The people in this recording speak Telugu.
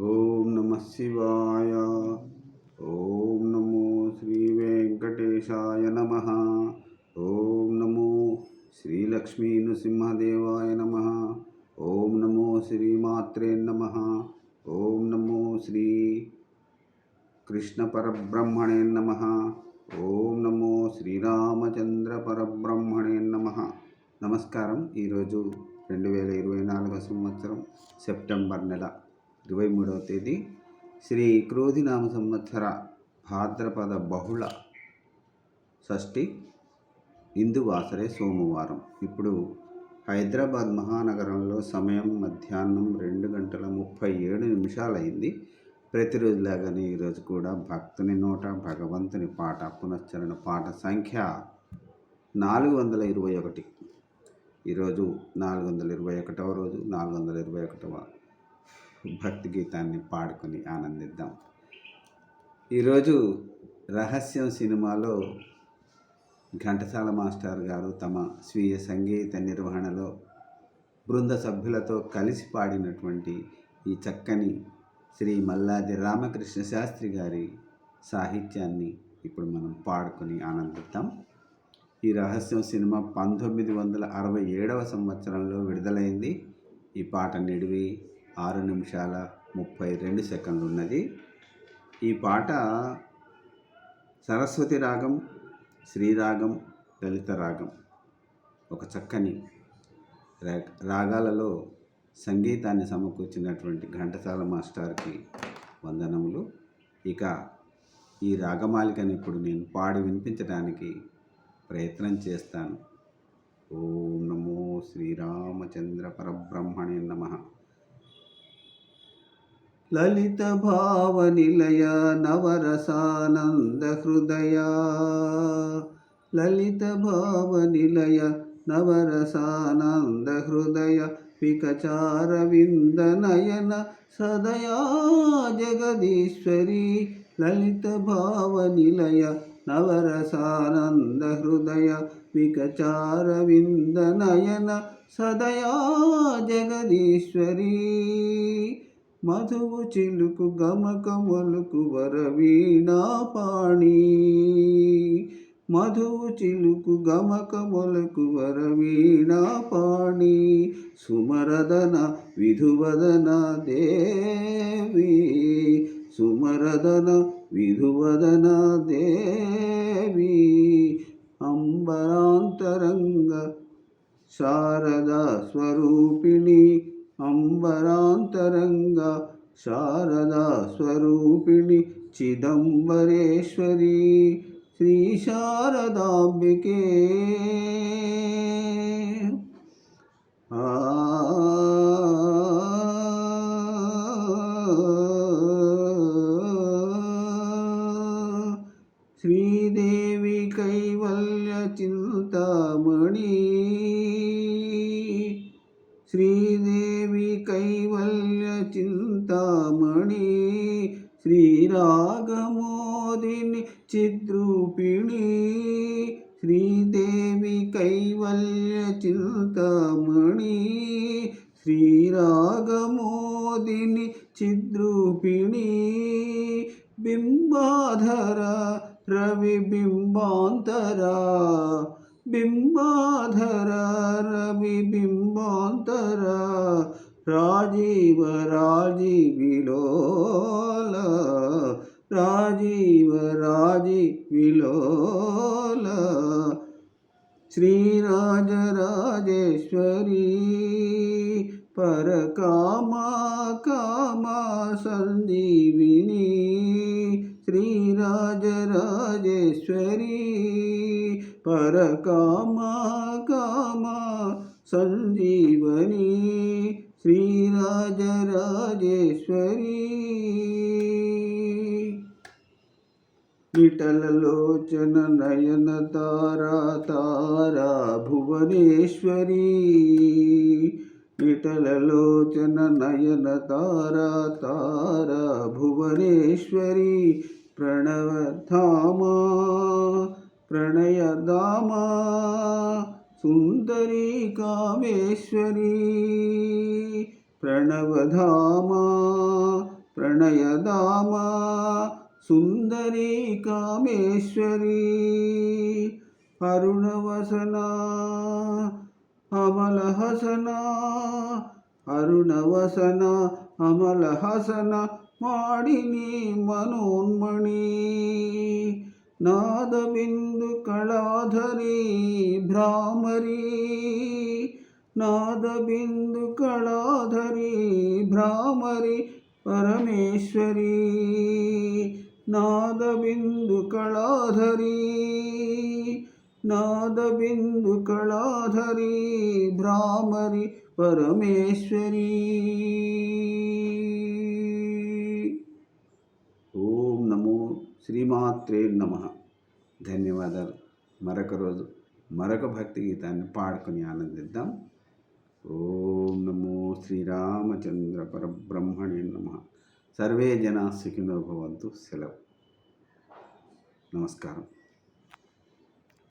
ఓం నమ శివాయ. ఓం నమో శ్రీ వెంకటేశాయ నమ. ఓం నమో శ్రీలక్ష్మీ నృసింహదేవాయ నమ. ఓం నమో శ్రీమాత్రే నమ. ఓం నమో శ్రీ కృష్ణ పరబ్రహ్మణే నమ. ఓం నమో శ్రీరామచంద్ర పరబ్రహ్మణే నమ. నమస్కారం. ఈరోజు రెండు వేల ఇరవై నాలుగో సంవత్సరం సెప్టెంబర్ నెల. ఇరవై మూడవ తేదీ. శ్రీ క్రోధినామ సంవత్సర భాద్రపద బహుళ షష్ఠి ఇందువాసరే సోమవారం. ఇప్పుడు హైదరాబాద్ మహానగరంలో సమయం మధ్యాహ్నం రెండు గంటల ముప్పై ఏడు నిమిషాలైంది. ప్రతిరోజులాగానే ఈరోజు కూడా భక్తుని నోట భగవంతుని పాట పునశ్చరణ పాట సంఖ్య నాలుగు వందల ఇరవై ఒకటి. ఈరోజు నాలుగు వందల ఇరవై ఒకటవ రోజు నాలుగు వందల ఇరవై ఒకటవ భక్తి గీతాన్ని పాడుకొని ఆనందిద్దాం. ఈరోజు రహస్యం సినిమాలో ఘంటసాల మాస్టర్ గారు తమ స్వీయ సంగీత నిర్వహణలో బృంద సభ్యులతో కలిసి పాడినటువంటి ఈ చక్కని శ్రీ మల్లాది రామకృష్ణ శాస్త్రి గారి సాహిత్యాన్ని ఇప్పుడు మనం పాడుకొని ఆనందిద్దాం. ఈ రహస్యం సినిమా పంతొమ్మిది వందల అరవై ఏడవ సంవత్సరంలో విడుదలైంది. ఈ పాట నిడివి ఆరు నిమిషాల ముప్పై రెండు సెకండ్లు ఉన్నది ఈ పాట సరస్వతి రాగం శ్రీరాగం లలిత రాగం ఒక చక్కని రా- రాగాలలో సంగీతాన్ని సమకూర్చినటువంటి ఘంటసాల మాస్టర్కి వందనములు. ఇక ఈ రాగమాలికని ఇప్పుడు నేను పాడి వినిపించడానికి ప్రయత్నం చేస్తాను. ఓం నమో శ్రీరామచంద్ర పరబ్రహ్మణే నమ. లలిత భావ నిలయ నవరసానంద హృదయ. లలిత భావ నిలయ నవరసానంద హృదయ వికచార వింద నయన సదయా జగదీశ్వరి. లలిత భావ నిలయ నవరసానంద హృదయ వికచార వింద నయన సదయా జగదీశ్వరీ. మధువు చిలుకు గమకములకు వరవీణా పాణి. మధువు చిలుకు గమకములకు వరవీణా పాణి. సుమరదన విధువదన దేవి. సుమరదన విధువదన దేవి. అంబరాంతరంగ శారదా స్వరూపిణి అంబరాంతరంగ శారదా స్వరూపిణి చిదంబరేశ్వరి శ్రీ శారదాంబికే. ఆ శ్రీదేవి కైవల్య చింతామణి. శ్రీదేవి కైవల్య చింతామణి శ్రీరాగమోదిని చిద్రూపిణి శ్రీదేవి కైవల్య చింతామణి శ్రీరాగమోదిని చిద్రూపిణి బింబాధర రవి బింబాంతరా బింబాధర రవి బింబాంతర రాజీవ రాజీవిలోల రాజీవ రాజీవిలోల. శ్రీరాజరాజేశ్వరి పరకామా కామా సంజీవిని. శ్రీరాజరాజేశ్వరి పరకామా కామా సంజీవనీ. శ్రీరాజరాజేశ్వరి. విఠలలోచన నయన తారా తారా భువనేశ్వరి. విఠలలోచన నయన తారా తారా భువనేశ్వరి. ప్రణవధామా ప్రణయధామా సుందరీ కామేశ్వరీ. ప్రణవధామా ప్రణయధామా సుందరీ కామేశ్వరీ. అరుణవసనా అమలహసనా అరుణవసన అమలహసన మాడిని మనోన్మణి. ನಾದಬಿಂದು ಕಳಾಧರಿ ಭ್ರಾಮರಿ ನಾದಬಿಂದು ಕಳಾಧರಿ ಭ್ರಾಮರಿ ಪರಮೇಶ್ವರಿ ನಾದಬಿಂದು ಕಳಾಧರಿ ನಾದಬಿಂದು ಕಳಾಧರಿ ಭ್ರಾಮರಿ ಪರಮೇಶ್ವರಿ. శ్రీమాత్రే నమ. ధన్యవాదాలు. మరొక రోజు మరొక భక్తి గీతాన్ని పాడుకొని ఆనందిద్దాం. ఓం నమో శ్రీరామచంద్ర పరబ్రహ్మణే నమ. సర్వే జనా సుఖినో భవంతు. సెలవు. నమస్కారం.